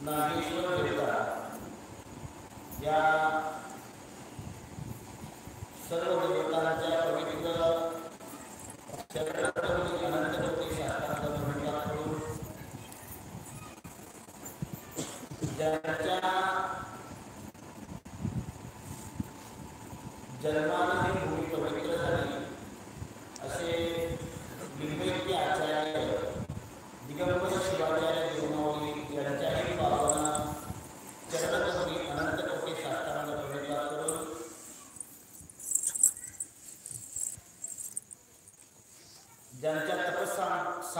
नागेश्वर देवता या सर्व देवतांच्या पवित्र चरणांमध्ये अनंत कोटी भूमिका करून ज्यांच्या ही भूमी पवित्र झाली असे लिंगैक्य आचार्य दिगंबर शिवाचार्य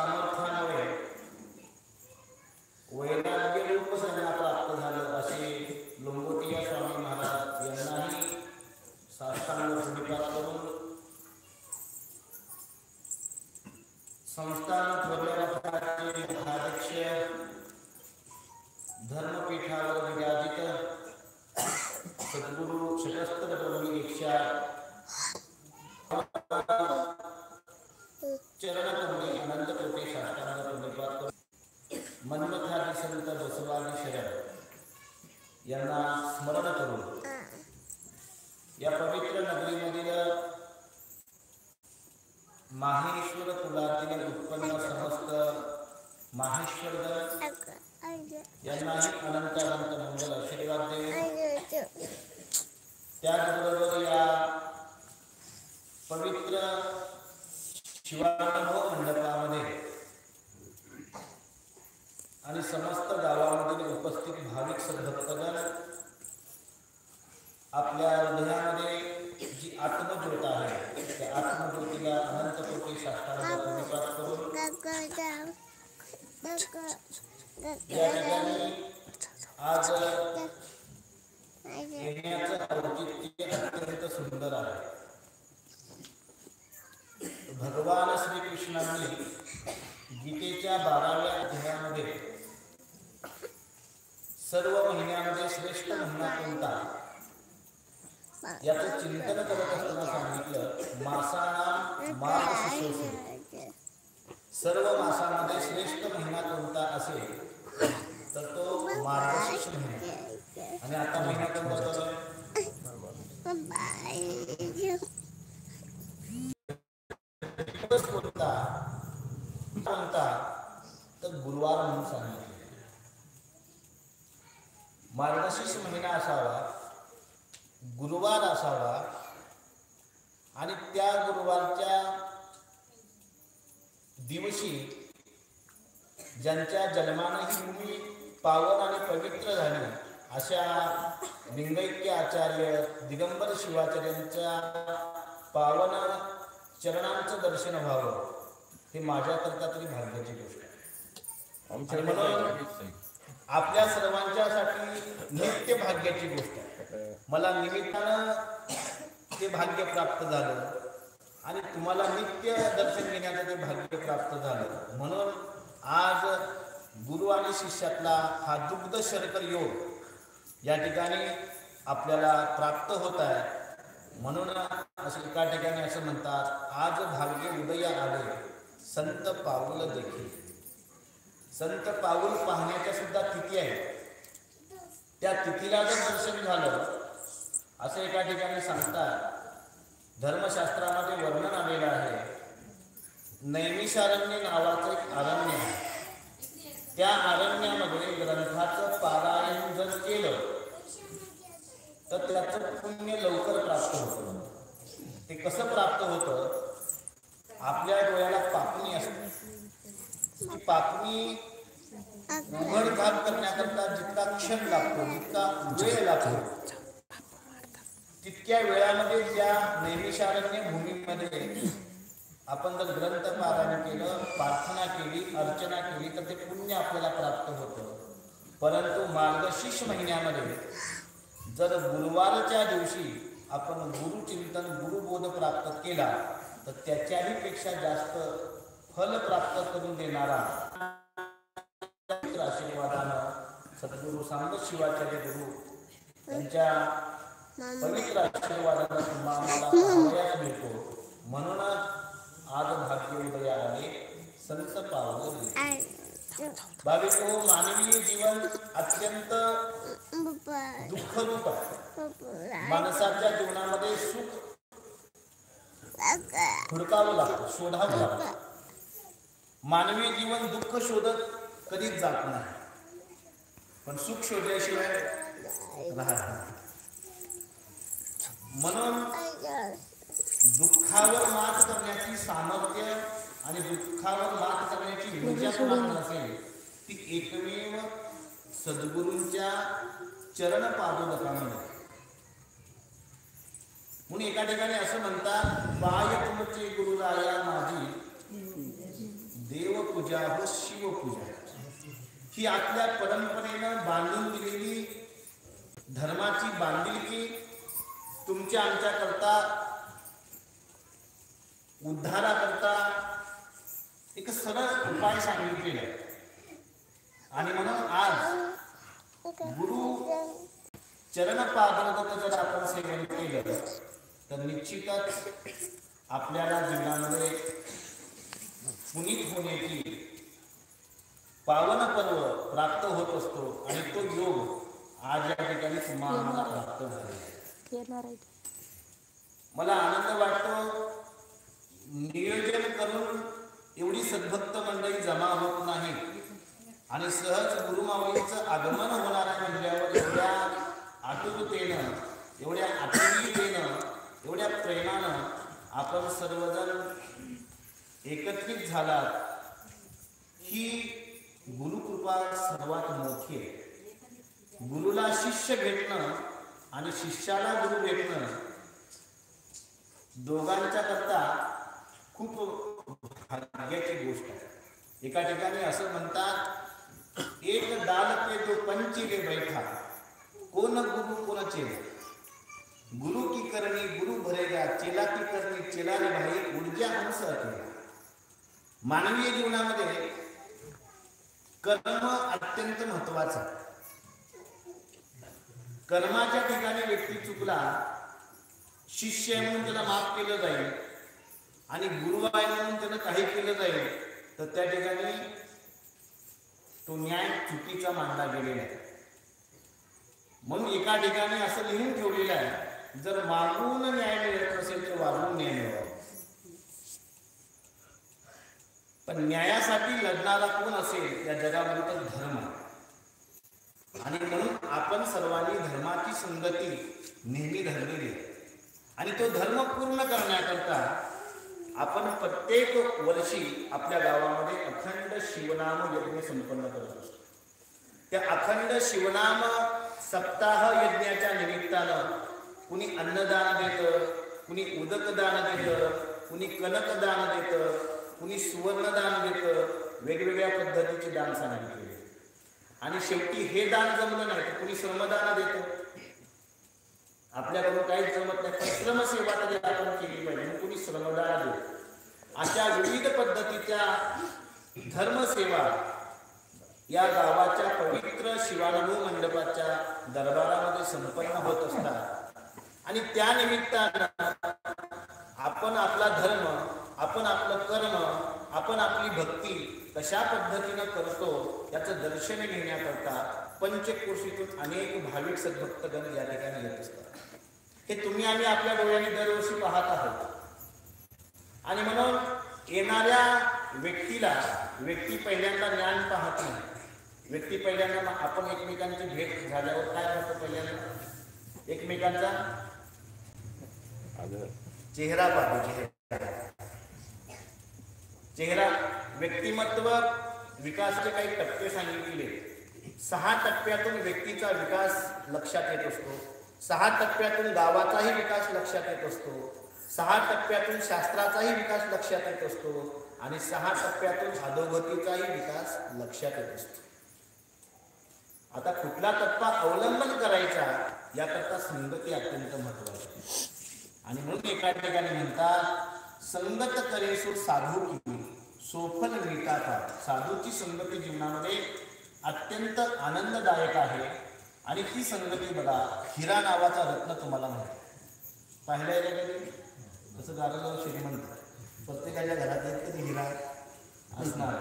summer पवित्र शिवानुभव मंडपामध्ये आणि समस्त गावामधील उपस्थित भाविक सद्भक्तगण आपल्या हृदयामध्ये जी आत्मज्योत आहे त्या आत्मज्योतीला अनंत कोटी शास्त्रांचा करून या ठिकाणी आज येण्याचं औचित्य अत्यंत सुंदर आहे. भगवान श्रीकृष्णाने गीतेच्या बाराव्या अध्यायामध्ये सर्व महिन्यामध्ये श्रेष्ठ महिना कोणता याचं चिंतन करत असताना सांगितलं मासाना मास सर्व मासामध्ये श्रेष्ठ महिना कोणता असेल तर तो मार्गशीर्ष महिना. आणि आता महिना कोणता चालू आहे? दिवस कोणता कोणता तर गुरुवार म्हणून सांगितले मार्गशीर्ष म्हणजे महिना असावा? गुरुवार असावा. आणि त्या गुरुवारच्या दिवशी ज्यांच्या जन्माने ही भूमी पावन आणि पवित्र झाली अशा लिंगैक्य आचार्य दिगंबर शिवाचार्यांच्या पावन चरणांचं दर्शन व्हावं हे माझ्याकरता तरी भाग्याची गोष्ट आहे. आणि म्हणून आपल्या सर्वांच्यासाठी नित्य भाग्याची गोष्ट आहे. मला निमित्तानं ते भाग्य प्राप्त झालं आणि तुम्हाला नित्य दर्शन घेण्याचं ते भाग्य प्राप्त झालं. म्हणून आज गुरु आणि शिष्यातला हा दुग्ध शर्कर योग या ठिकाणी आपल्याला प्राप्त होत आहे. म्हणून असं एका ठिकाणी असं म्हणतात आज भाग्य उदय आले संत पाऊल देखील. संत पाऊल पाहण्याच्या सुद्धा तिथी आहेत. त्या तिथीला जर दर्शन झालं असं एका ठिकाणी सांगतात धर्मशास्त्रामध्ये वर्णन आलेलं आहे नैमिषारण्य नावाचं एक अरण्य आहे. त्या अरण्यामध्ये ग्रंथाचं पारायण जर केलं तर त्याचं पुण्य लवकर प्राप्त होतं. ते कसं प्राप्त होतं? आपल्या डोळ्याला असते ती पापणी करण्याकरता जितका क्षण लागतो जितका वेळ लागतो तितक्या वेळामध्ये त्या नैमिषारण्य भूमीमध्ये आपण जर ग्रंथ पारायण केलं प्रार्थना केली अर्चना केली तर ते पुण्य आपल्याला प्राप्त होतं. परंतु मार्गशीर्ष महिन्यामध्ये जर गुरुवारच्या दिवशी आपण गुरुचिंतन गुरुबोध प्राप्त केला तर त्याच्याही पेक्षा जास्त फल प्राप्त करून देणारा आशीर्वादानं सद्गुरू सांग शिवाचार्य गुरु त्यांच्या पवित्र आशीर्वादानं तुम्हाला मिळतो. म्हणूनच आज भाग्य उदय आले संत पावलं भाविक मानवीय जीवन अत्यंत दुःखरूप आहे. माणसाच्या जीवनामध्ये सुख हुडकावं लागतं शोधावं लागतं. मानवी जीवन दुःख शोधत कधीच जात नाही. पण सुख शोधल्याशिवाय राहत नाही. म्हणून दुःखावर मात करण्याची सामर्थ्य आणि दुःखावर मात करण्याची ऊर्जा कोणाकडे असेल ती एकमेव सद्गुरूंच्या चरण पादोदकामध्ये म्हणून एका ठिकाणी असं म्हणतात बाय तुमचे पूजा व शिव पूजा. ही आपल्या परंपरेनं बांधून दिलेली धर्माची बांधिलकी तुमच्या आमच्या करता उद्धाराकरता एक सरळ उपाय सांगितलेला आहे. आणि म्हणून आज गुरु चरण जर आपण सेवन केलं तर निश्चितच आपल्याला जीवनामध्ये पुनीत होण्याची पावन पर्व प्राप्त होत असतो आणि तो योग आज या ठिकाणी तुम्हाला प्राप्त आहे. मला आनंद वाटतो नियोजन करून एवढी सद्भक्त मंडळी जमा होत नाही. आणि सहज गुरुमाऊलीचं आगमन होणार आहे म्हणल्यावर एवढ्या आतुरतेनं एवढ्या आठवणीतेनं एवढ्या प्रेमानं आपण सर्वजण एकत्रित झालात. ही गुरुकृपा सर्वात मोठी आहे. गुरुला शिष्य भेटणं आणि शिष्याला गुरु भेटणं दोघांच्या करता खूप भाग्याची गोष्ट आहे. एका ठिकाणी असं म्हणतात एक दाल पे तो पंचिले बैठा. कोण गुरु कोण चेला? गुरु की करणी गुरु भरेगा चेला की करणी चेला रे भाई ऊर्जा हंस केला मानवीय जीवनामध्ये कर्म अत्यंत महत्वाचं कर्माच्या ठिकाणी व्यक्ती चुकला शिष्य आहे म्हणून त्याला माफ केलं जाईल आणि गुरु आहे म्हणून त्यानं काही केलं जाईल तर त्या ठिकाणी तो न्याय चुकीचा मानला गेलेला आहे. म्हणून एका ठिकाणी असं लिहून ठेवलेलं आहे जर मागून न्याय मिळत असेल तर वागून न्याय मिळवा पण न्यायासाठी लढणारा कोण असेल या जगामध्ये तर धर्म आणि म्हणून आपण सर्वांनी धर्माची संगती नेहमी धरलेली आहे आणि तो धर्म पूर्ण करण्याकरता आपण प्रत्येक वर्षी आपल्या गावामध्ये अखंड शिवनाम यज्ञ संपन्न करत असतो. त्या अखंड शिवनाम सप्ताह यज्ञाच्या निमित्तानं कुणी अन्नदान देतं कुणी उदकदान देतं कुणी कनकदान देतं कुणी सुवर्णदान देतं वेगवेगळ्या पद्धतीचे दान सांगितले आणि शेवटी हे दान जमलं नाही तर कुणी श्रमदान देतं? आपल्याकडून काहीच जमत नाही पण श्रमसेवा तरी आपण केली पाहिजे कुणी श्रमदान देत अशा विविध पद्धतीच्या धर्मसेवा या गावाच्या पवित्र शिवानुभू मंडपाच्या दरबारामध्ये संपन्न होत असतात. आणि त्या निमित्तानं आपण आपला धर्म आपण आपलं कर्म आपण आपली भक्ती कशा पद्धतीनं करतो याचं दर्शन घेण्याकरता पंचकोशीतून अनेक भाविक सद्भक्तगण या ठिकाणी येत असतात. हे तुम्ही आम्ही आपल्या डोळ्याने दरवर्षी पाहत आहोत. आणि म्हणून येणाऱ्या व्यक्तीला व्यक्ती पहिल्यांदा ज्ञान पाहत नाही. व्यक्ती पहिल्यांदा आपण एकमेकांची भेट झाल्यावर काय होतं पहिल्यांदा? एकमेकांचा चेहरा पाहतो चेहरा. चेहरा व्यक्तिमत्व विकासाचे काही टप्पे सांगितले. सहा टप्प्यातून व्यक्तीचा विकास लक्षात येत असतो. सहा टप्प्यातून गावाचाही विकास लक्षात येत असतो. सहा टप्प्यातून शास्त्राचाही विकास लक्षात येत असतो. आणि सहा टप्प्यातून अधोगतीचाही विकास लक्षात येत असतो. आता कुठला टप्पा अवलंबन करायचा याकरता संगती अत्यंत महत्वाची आणि म्हणून एका ठिकाणी म्हणतात संगत करेसूर साधू की सोफल मिळतात साधूची संगती जीवनामध्ये अत्यंत आनंददायक आहे. आणि ती संगती बघा हिरा नावाचा रत्न तुम्हाला माहिती पाहिलं आहे का कधी तसं दाराजवळ श्रीमंत. प्रत्येकाच्या घरात एक तरी हिरा असणार.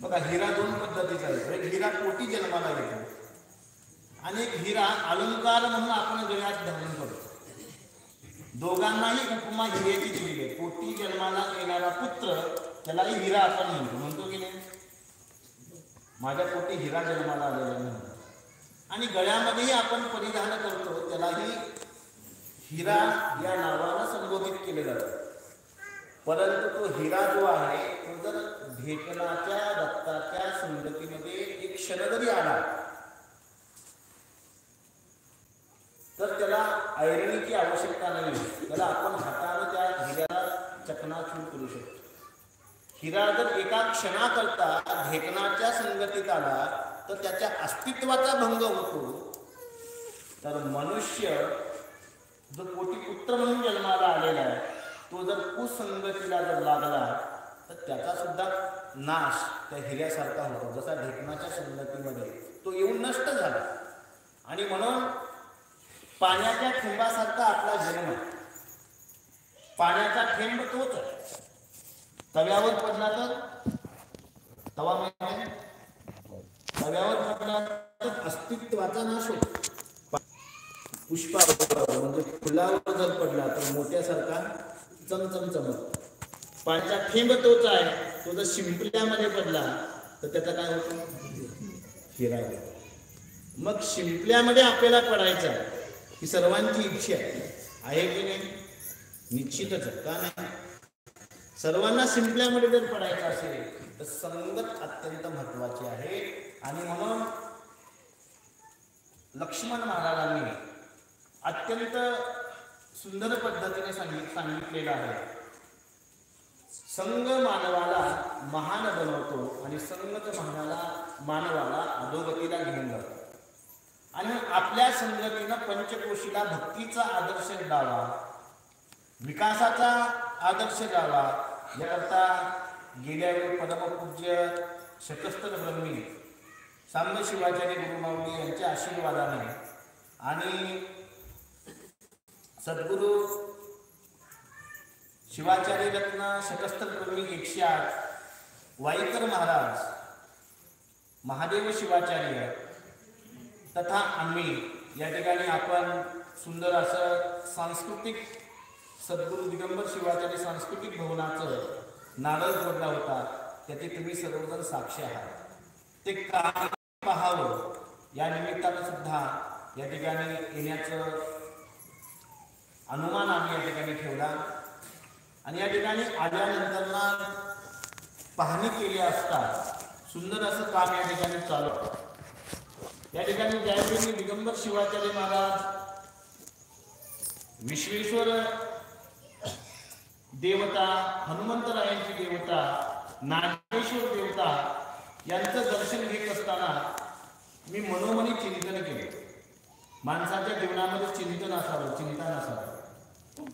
बघा हिरा दोन पद्धतीचा येतो एक हिरा कोटी जन्माला येतो. आणि एक हिरा अलंकार म्हणून आपण गळ्यात धारण करतो. दोघांनाही उपमा हिरेची दिली आहे. पोटी जन्माला येणारा पुत्र त्यालाही हिरा आपण म्हणतो. म्हणतो की नाही माझ्या पोटी हिरा जन्माला आलेला म्हणतो आणि गळ्यामध्येही आपण परिधान करतो त्यालाही हिरा या नावानं संबोधित केले जातं. परंतु तो हिरा जो आहे तो जर भेटनाच्या रक्ताच्या संगतीमध्ये एक क्षण जरी आला तर त्याला ऐरणी हिरा जर एका क्षणाकरता ढेकणाच्या संगतीत आला तर त्याच्या अस्तित्वाचा भंग होतो. तर मनुष्य जो कोटी पुत्र म्हणून जन्माला आलेला आहे तो जर कुसंगतीला जर लागला तर त्याचा सुद्धा नाश त्या हिऱ्यासारखा होतो. जसा ढेकणाच्या संगतीमध्ये तो येऊन नष्ट झाला. आणि म्हणून पाण्याच्या थेंबासारखा आपला जन्म. पाण्याचा थेंब तोच आहे. तव्यावर पडला तर? तवा माहिती आहे? तव्यावर पडला तर अस्तित्वाचा नाश होतो. पुष्पावर म्हणजे फुलावर जर पडला तर मोठ्यासारखा चमचम चमक पाण्याचा थेंब तोच आहे. तो जर शिंपल्यामध्ये पडला तर त्याचा काय होतो? फिरायला मग शिंपल्यामध्ये आपल्याला पडायचं आहे ही सर्वांची इच्छा आहे. आहे की नाही? निश्चितच का नाही? सर्वांना शिंपल्यामध्ये जर पडायचं असेल तर संगत अत्यंत महत्वाची आहे. आणि म्हणून लक्ष्मण महाराजांनी अत्यंत सुंदर पद्धतीने सांगित सांगितलेलं आहे. संघ मानवाला महान बनवतो आणि संगत महानाला मानवाला अधोगतीला घेऊन जातो. आणि आपल्या संगतीनं पंचकोशीला भक्तीचा आदर्श द्यावा विकासाचा आदर्श गावा याकरता गेल्या वेळी परमपूज्य शकस्तर ब्रह्मी सांब शिवाचार्य गुरुमाऊली यांच्या आशीर्वादाने आणि सद्गुरू शिवाचार्य रत्न शकस्तर ब्रह्मी एकशे आठ वाईकर महाराज महादेव शिवाचार्य तथा आम्ही या ठिकाणी आपण सुंदर असं सांस्कृतिक सद्गुरू दिगंबर शिवाचार्य सांस्कृतिक भवनाचं नारळ जोडला होता त्याचे तुम्ही सर्वजण साक्षी आहात. ते काय पाहावं या निमित्तानं सुद्धा या ठिकाणी येण्याचं अनुमान आम्ही या ठिकाणी ठेवला. आणि या ठिकाणी आल्यानंतर पाहणी केली असता सुंदर असं काम या ठिकाणी चालू या ठिकाणी ज्यावेळी दिगंबर शिवाचार्य महाराज विश्वेश्वर देवता हनुमंतरायांची देवता नागेश्वर देवता यांचं दर्शन घेत असताना मी मनोमनी चिंतन केले. माणसाच्या जीवनामध्ये चिंतन असावं चिंतन असावं.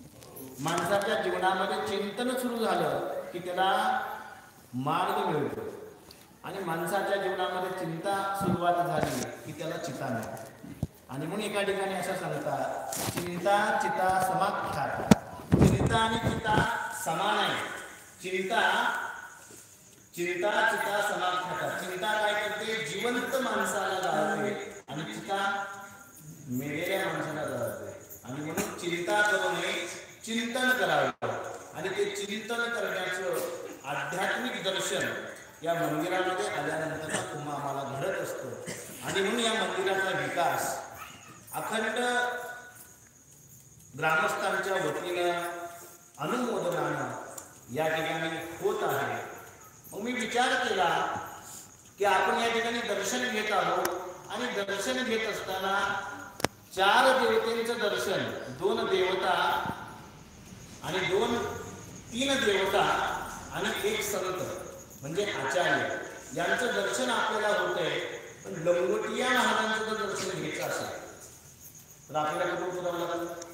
माणसाच्या जीवनामध्ये चिंतन सुरू झालं की त्याला मार्ग मिळतो. आणि माणसाच्या जीवनामध्ये चिंता सुरुवात झाली की त्याला चिता मिळते. आणि म्हणून एका ठिकाणी असं सांगतात चिंता चिता समाख्या चिंता आणि चिता समान आहे. चिंता चिंता चिता समाख्याता चिंता काय करते? जिवंत माणसाला जाळते आणि चिता मेलेल्या माणसाला जाळते. आणि म्हणून चिंता करू नये चिंतन करावे. आणि ते चिंतन करण्याचं आध्यात्मिक दर्शन या मंदिरामध्ये आल्यानंतर तुम्हा आम्हाला घडत असतं. आणि म्हणून या मंदिराचा विकास अखंड ग्रामस्थांच्या वतीनं अनुमोदनानं या ठिकाणी होत आहे. मग मी विचार केला की आपण या ठिकाणी दर्शन घेत आहोत आणि दर्शन घेत असताना चार देवतेंचं दर्शन दोन देवता आणि दोन तीन देवता आणि एक संत म्हणजे आचार्य. यांचं दर्शन आपल्याला होतंय पण लंगोटिया महाराजांचं जर दर्शन घ्यायचं असेल. तर आपल्याला कुठून उतरावं लागतं?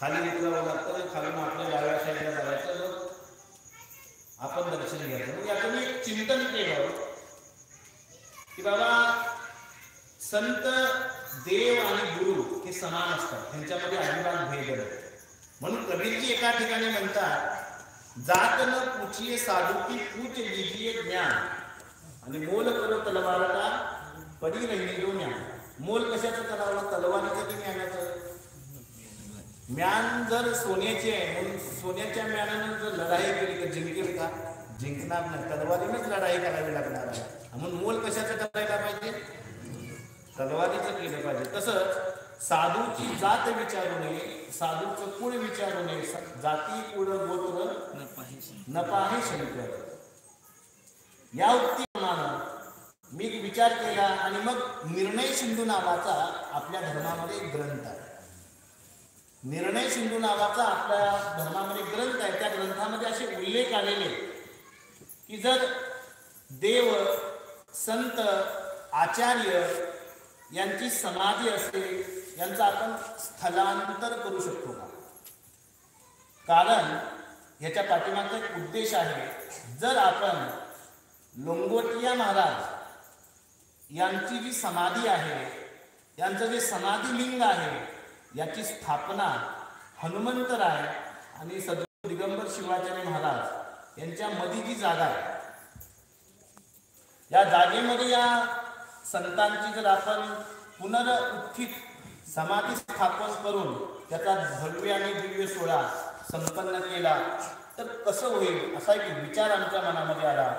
खाली उतरावं लागतं खालून आपल्या डाव्या साईडला जायचं आपण दर्शन घ्यायचं. मग याचं मी एक चिंतन केलं. की बाबा संत देव आणि गुरु हे समान असतात. त्यांच्यामध्ये अजिबात भेद म्हणून कबीरजी एका ठिकाणी म्हणतात जात न पूचिये साधू की पूच लीजिए ज्ञान. आणि मोल करो तलवारता पडी नाही ज्ञान. मोल कशाचं करावं तलवारीचं की ज्ञानाचं? म्यान जर सोन्याची आहे म्हणून सोन्याच्या म्यानानं जर लढाई केली तर जिंकेल का? जिंकणार नाही. तलवारीनेच लढाई करावी लागणार आहे. म्हणून मोल कशाचं करायला पाहिजे? तलवारीचं केलं पाहिजे. तसंच साधूची जात विचारू नये साधूचं कुळ विचारू नये जाती कुळ गोत्र न पाहे शंकर या उक्तीप्रमाणे मी विचार केला आणि मग निर्णय सिंधू नावाचा आपल्या धर्मामध्ये एक ग्रंथ आहे. निर्णय सिंधू नावाचा आपल्या धर्मामध्ये ग्रंथ आहे. त्या ग्रंथामध्ये असे उल्लेख आलेले की जर देव संत आचार्य यांची समाधी असते यांचं आपण स्थलांतर करू शकतो का? कारण याच्या पाठीमागचा एक उद्देश आहे. जर आपण लोंगोटिया महाराज यांची जी समाधी आहे यांचं जे समाधी लिंग आहे याची स्थापना हनुमंतराय आणि सद्गुरू दिगंबर शिवाचार्य महाराज यांच्या मध्ये जी जागा आहे. या जागेमध्ये या संतांची जर आपण पुनरुत्थित समाधी स्थापन करून त्याचा भव्य आणि दिव्य सोहळा संपन्न केला तर कसं होईल असा एक विचार आमच्या मनामध्ये आला.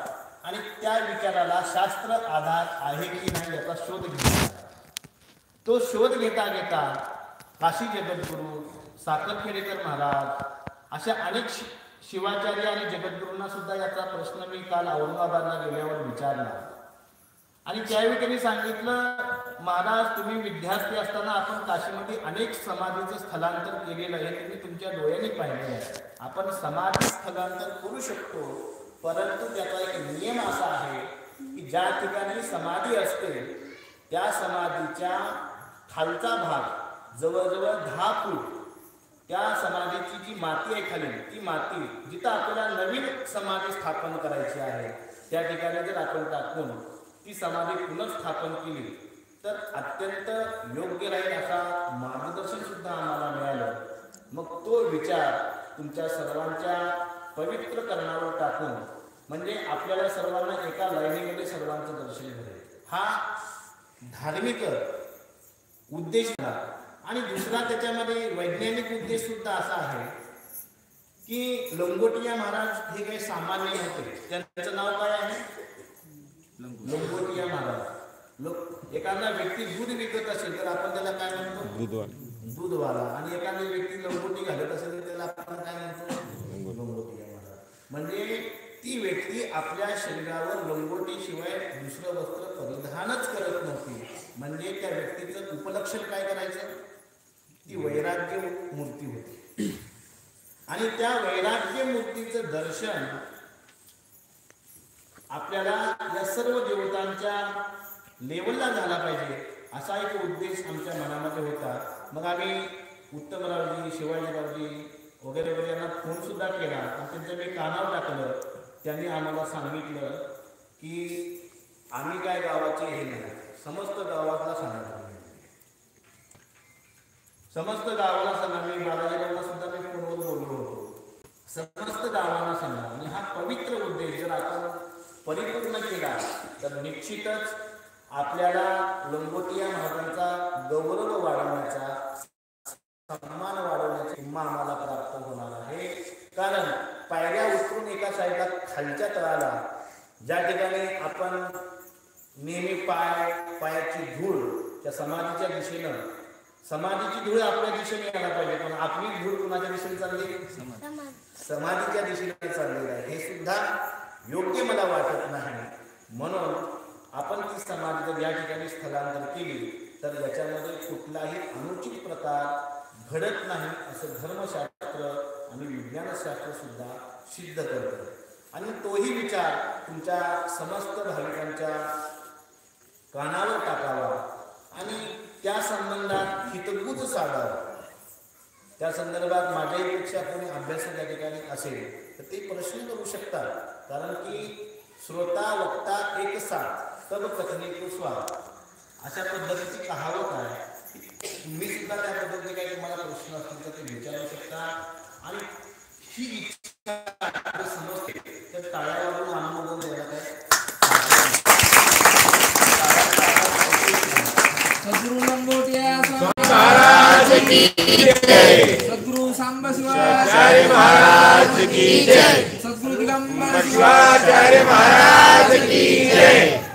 आणि त्या विचाराला शास्त्र आधार आहे की नाही याचा शोध घेतला तो शोध घेता घेता काशी जगद्गुरू साखरखेडेकर महाराज अशा अनेक शि- शिवाचार्य आणि जगद्गुरूंना सुद्धा याचा प्रश्न मी काल औरंगाबादला गेल्यावर विचारला. आणि त्यावेळी त्यांनी सांगितलं महाराज तुम्ही विद्यार्थी असताना आपण काशीमध्ये अनेक समाधीचं स्थलांतर केलेलं आहे तुम्ही तुमच्या डोळ्याने पाहिलेलं आहे. आपण समाधी स्थलांतर करू शकतो परंतु त्याचा एक नियम असा आहे की ज्या ठिकाणी समाधी असते त्या समाधीच्या खालचा भाग जवळजवळ दहा फूट. त्या समाधीची जी माती आहे खाली ती माती जिथं आपल्याला नवीन समाधी स्थापन करायची आहे त्या ठिकाणी जर आपण टाकून ती समाधी पुनर्स्थापन केली तर अत्यंत योग्य राहील असा मार्गदर्शन सुद्धा आम्हाला मिळालं. मग तो विचार तुमच्या सर्वांच्या पवित्र करणावर टाकून म्हणजे आपल्याला सर्वांना एका लाईनीमध्ये सर्वांचं दर्शन घडेल. हा धार्मिक उद्देश आहे. आणि दुसरा त्याच्यामध्ये वैज्ञानिक उद्देश सुद्धा असा आहे की लंगोटिया महाराज हे काही सामान्य होते. त्यांचं नाव काय आहे? लंगोटिया महाराज. लोक एखादा व्यक्ती दूध विकत असेल तर आपण त्याला काय म्हणतो? दूधवाला. दूधवाला. आणि एखादी व्यक्ती लंगोटी घालत असेल तर त्याला आपण काय म्हणतो? लंगोटिया महाराज. म्हणजे ती व्यक्ती आपल्या शरीरावर लंगोटी शिवाय दुसरं वस्त्र परिधानच करत नव्हती. म्हणजे त्या व्यक्तीचं उपलक्षण काय करायचं? ती वैराग्य मूर्ती होती. आणि त्या वैराग्य मूर्तीचं दर्शन आपल्याला या सर्व देवतांच्या लेवलला झाला पाहिजे असा एक उद्देश आमच्या मनामध्ये होता. मग आम्ही उत्तमरावजी शिवाजीरावजी वगैरे वगैरे यांना फोन सुद्धा केला. आणि त्यांचं मी कानावर टाकलं. त्यांनी आम्हाला सांगितलं की आम्ही काय गावाचे हे नाही. समस्त गावाला सांगा समस्त गावाला सांगा मी बालाजीरावला सुद्धा मी फोनवर बोललो होतो. समस्त गावाला सांगा आणि हा पवित्र उद्देश जर आपण परिपूर्ण केला तर निश्चितच आपल्याला लंगोटिया महाराजांचा गौरव वाढवण्याचा सन्मान वाढवण्याची किंमत आम्हाला प्राप्त होणार आहे. कारण पायऱ्या उतरून एका साईडला खालच्या तळाला ज्या ठिकाणी आपण नेहमी पाय पायाची धूळ त्या समाधीच्या दिशेनं समाधीची धूळ आपल्या दिशेने यायला पाहिजे पण आपली धूळ कुणाच्या दिशेने चालली? समाधीच्या दिशेने चाललेली आहे हे सुद्धा योग्य मला वाटत नाही. म्हणून आपण ती समाधी जर या ठिकाणी स्थलांतर केली तर याच्यामध्ये कुठलाही अनुचित प्रकार घडत नाही असं धर्मशास्त्र आणि विज्ञानशास्त्र सुद्धा सिद्ध करतं. आणि तोही विचार तुमच्या समस्त भाविकांच्या कानावर टाकावा. आणि त्या संबंधात हितगुज साधावं. त्या संदर्भात माझ्याहीपेक्षा कोणी अभ्यास त्या ठिकाणी असेल तर ते प्रश्न करू शकतात. कारण की श्रोता वक्ता एक साथ तब कथने तो स्वाद. अशा पद्धतीची कहावत आहे तुम्ही सुद्धा त्या पद्धतीने काही तुम्हाला प्रश्न असतील तर ते विचारू शकता. आणि ही इच्छा समजते. तर टाळ्यावरून अनुमोदन सद्गुरु लंगोटिया महाराज की सद्गुरु सांब शिवाचार्य महाराज की जय। सद्गुरु दिगंबर शिवाचार्य महाराज की जय।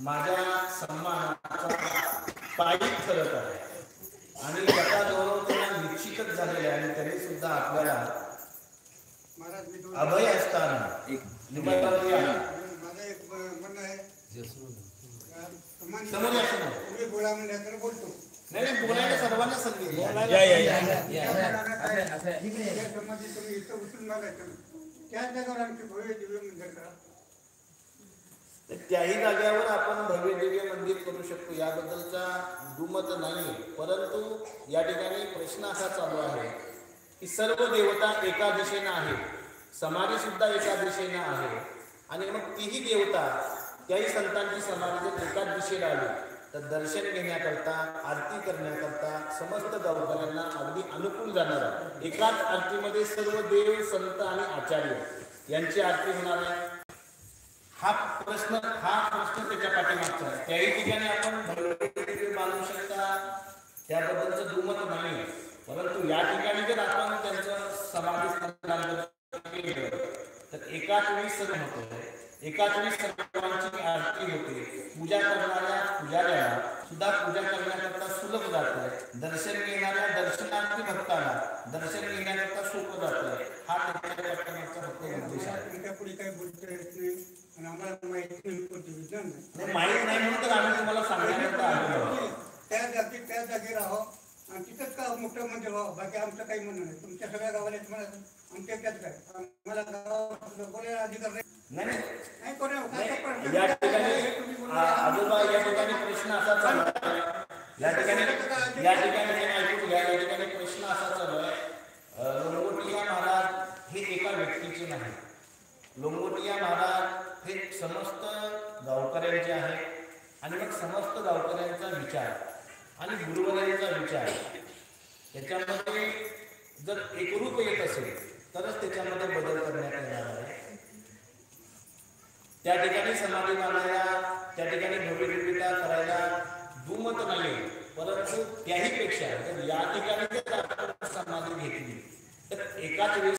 माझ्या सन्मानाचा पायी ठरत आहे. आणि त्याचा गौरव त्यांना निश्चितच झालेला आहे. आणि त्यांनी सुद्धा आपल्याला अभय असताना एक सन्मान- समोर या, समोर. तुम्ही बोला म्हणल्या तर बोलतो. नाही नाही, बोलायला सर्वांना संधी तुम्ही इथं उचलून मागायचं त्याच जागेवर आमचे भव्य दिव्य मंदिर करा. तर त्याही जाग्यावर आपण भव्य दिव्य मंदिर करू शकतो. याबद्दलचा दुमत नाही परंतु या ठिकाणी प्रश्न असा चालू आहे की सर्व देवता एका दिशेनं आहे समाधी सुद्धा एका दिशेनं आहे. आणि मग तीही देवता त्याही संतांची समाधी जर एकाच दिशेला आली तर दर्शन घेण्याकरता आरती करण्याकरता समस्त गावकऱ्यांना अगदी अनुकूल जाणार आहे. एकाच आरतीमध्ये सर्व देव संत आणि आचार्य यांची आरती होणार आहे. हा प्रश्न हा प्रश्न त्याच्या पाठीमागचा आहे. त्याही ठिकाणी आपण बांधू शकता. त्याबद्दलचं दुमत नाही. परंतु या ठिकाणी जर आपण त्यांचं समाधी केलं तर एकाच वेळी सर्व होतं एकाच वेळी सर्वांची आरती होते. पूजा करणाऱ्या पुजाऱ्याला सुद्धा पूजा करण्याकरता सुलभ जात दर्शन घेणाऱ्या दर्शनार्थी भक्ताला दर्शन घेण्याकरता सोपं जात हा त्याच्या पाठीमागचा फक्त उद्देश आहे. पुढे काही बोलता येत नाही आणि आम्हाला माहिती नाही कोणतं विज्ञान नाही नाही, माहीत नाही म्हणून तर आम्ही तुम्हाला आहोत. त्या जागी त्या जागी राहो. आणि तिथंच का मोठं मंदिर व्हावं? बाकी आमचं काही म्हणणं नाही. तुमच्या सगळ्या गावाला म्हणायचं आमच्या त्यात काय? आम्हाला गावात बोलायला अधिकार नाही. नाही कोणी प्रश्न या नाही. ठिकाणी तुम्ही बोलू आ- आजोबा या ठिकाणी प्रश्न असा चालू आहे. या ठिकाणी या ठिकाणी त्यांनी ऐकून घ्या. या ठिकाणी प्रश्न असा चालू आहे. अ, लोंगोटिया महाराज हे एका व्यक्तीचे नाही लोंगोटिया महाराज हे समस्त गावकऱ्यांचे आहे आणि मग समस्त गावकऱ्यांचा विचार आणि गुरुवर्यांचा विचार. त्याच्यामध्ये जर एकरूप येत असेल तरच त्याच्यामध्ये बदल करण्यात येणार आहे. त्या ठिकाणी समाधी बांधायला त्या ठिकाणी भव्यदिव्यता करायला दुमत नाही परंतु त्याही पेक्षा जर या ठिकाणी जर समाधी घेतली तर एकाच वेळी